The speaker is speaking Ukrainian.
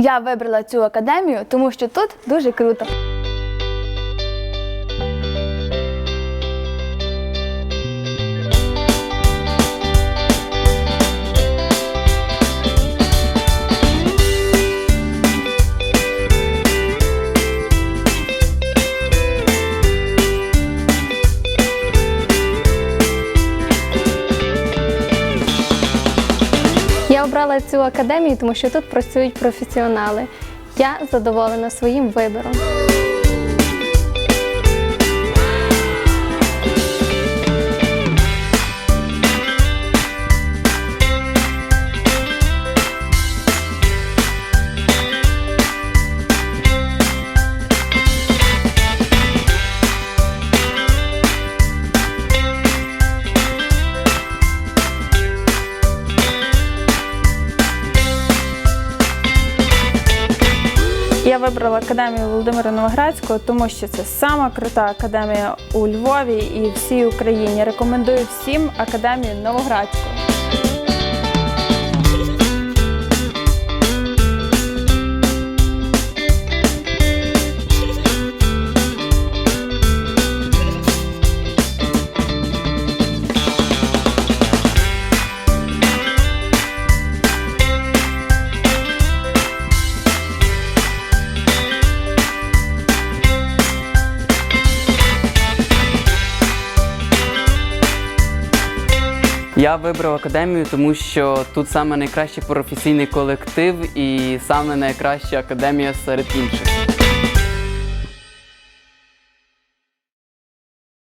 Я вибрала цю академію, тому що тут дуже круто. Обрала цю академію, тому що тут працюють професіонали. Я задоволена своїм вибором. Я вибрала академію Володимира Новоградського, тому що це сама крута академія у Львові і всій Україні. Рекомендую всім академію Новоградського. Я вибрав академію, тому що тут саме найкращий професійний колектив і саме найкраща академія серед інших.